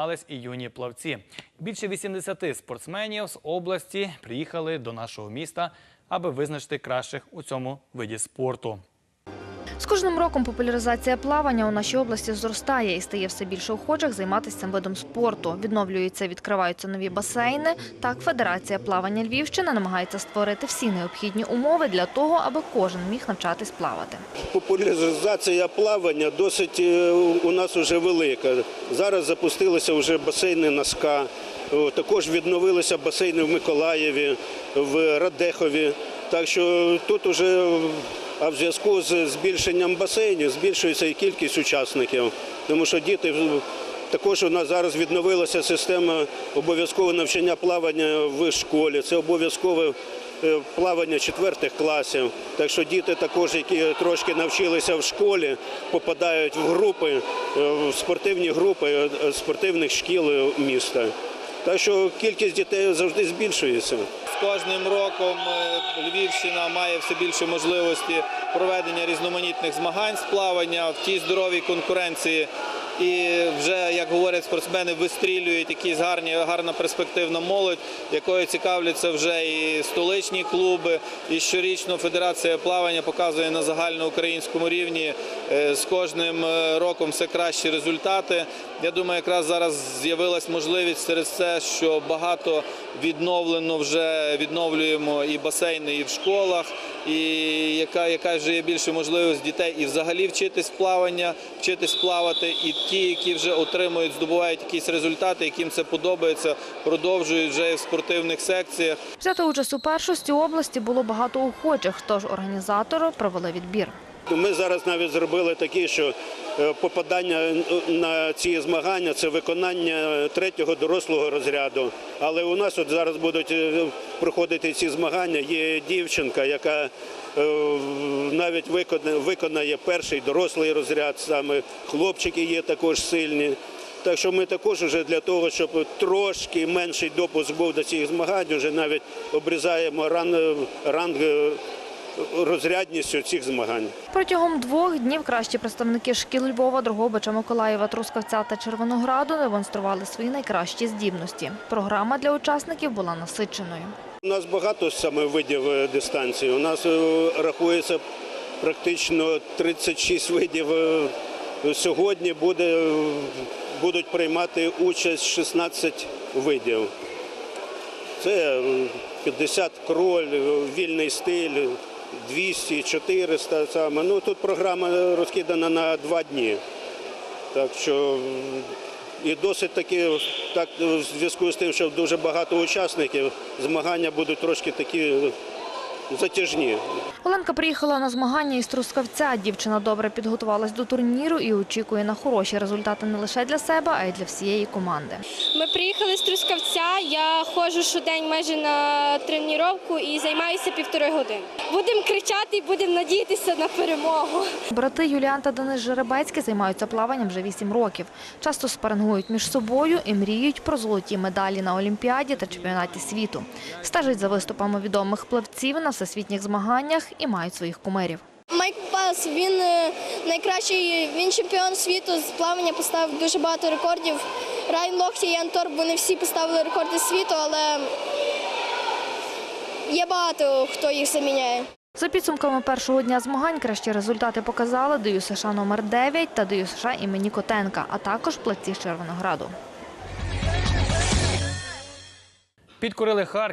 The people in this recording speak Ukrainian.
Змагались і юні плавці. Більше 80 спортсменів з області приїхали до нашого міста, аби визначити кращих у цьому виді спорту. З кожним роком популяризація плавання у нашій області зростає і стає все більше охочих займатися цим видом спорту. Відновлюються, відкриваються нові басейни. Так, Федерація плавання Львівщини намагається створити всі необхідні умови для того, аби кожен міг навчатись плавати. Популяризація плавання досить е, у нас вже велика. Зараз запустилися вже басейни на СКА, О, також відновилися басейни в Миколаєві, в Радехові. Так що тут вже а в зв'язку з збільшенням басейнів збільшується і кількість учасників, тому що діти також у нас зараз відновилася система обов'язкового навчання плавання в школі. Це обов'язкове е, плавання четвертих класів. Так що діти також, які трошки навчилися в школі, попадають в групи, е, в спортивні групи е, спортивних шкіл міста. Так що кількість дітей завжди збільшується. З кожним роком е, Львівщина має все більше можливості проведення різноманітних змагань з плавання в тій здоровій конкуренції. І вже, як говорять спортсмени, вистрілюють якісь гарні, гарна перспективна молодь, якою цікавляться вже і столичні клуби. І щорічно Федерація плавання показує на загальноукраїнському рівні е, з кожним е, роком все кращі результати. Я думаю, якраз зараз з'явилась можливість через це, що багато відновлено вже відновлюємо і басейни, і в школах, і яка, яка вже є більше можливість дітей і взагалі вчитись плавання, вчитись плавати. І ті, які вже отримують, здобувають якісь результати, яким це подобається, продовжують вже в спортивних секціях. Взяти участь у першості області було багато охочих, тож організатори провели відбір. Ми зараз навіть зробили такі, що е, попадання на ці змагання це виконання третього дорослого розряду. Але у нас от зараз будуть е, проходити ці змагання. Є дівчинка, яка е, навіть виконає, перший дорослий розряд. Саме хлопчики є також сильні. Так що ми також вже для того, щоб трошки менший допуск був до цих змагань, вже навіть обрізаємо ран, ранг е, розрядністю цих змагань. Протягом двох днів кращі представники шкіл Львова, Дрогобича, Миколаєва, Трускавця та Червонограду демонстрували свої найкращі здібності. Програма для учасників була насиченою. У нас багато саме видів е, дистанції. У нас е, рахується практично 36 видів. е, Сьогодні буде, будуть приймати участь 16 видів. Це е, 50 кроль, вільний стиль, 200, 400 саме. Ну тут програма розкидана на два дні. Так що і досить таки, так в зв'язку з тим, що дуже багато учасників, змагання будуть трошки такі затяжні. Оленка приїхала на змагання із Трускавця. Дівчина добре підготувалась до турніру і очікує на хороші результати не лише для себе, а й для всієї команди. Ми приїхали з Трускавця. Я ходжу щодень майже на тренування і займаюся півтори години. Будемо кричати і будемо надіятися на перемогу. Брати Юліан та Денис Жеребецькі займаються плаванням вже 8 років. Часто спарингують між собою і мріють про золоті медалі на Олімпіаді та чемпіонаті світу. Стежать за виступами відомих плавців на всесвітніх змаганнях і мають своїх кумирів. Майк Пас він е, найкращий, він чемпіон світу з плавання поставив дуже багато рекордів. Райан Лохті і Антор, вони всі поставили рекорди світу, але є багато хто їх заміняє. За підсумками першого дня змагань кращі результати показали ДЮСШ США номер 9 та ДЮСШ США імені Котенка, а також платці з Червонограду. Підкорили Харків.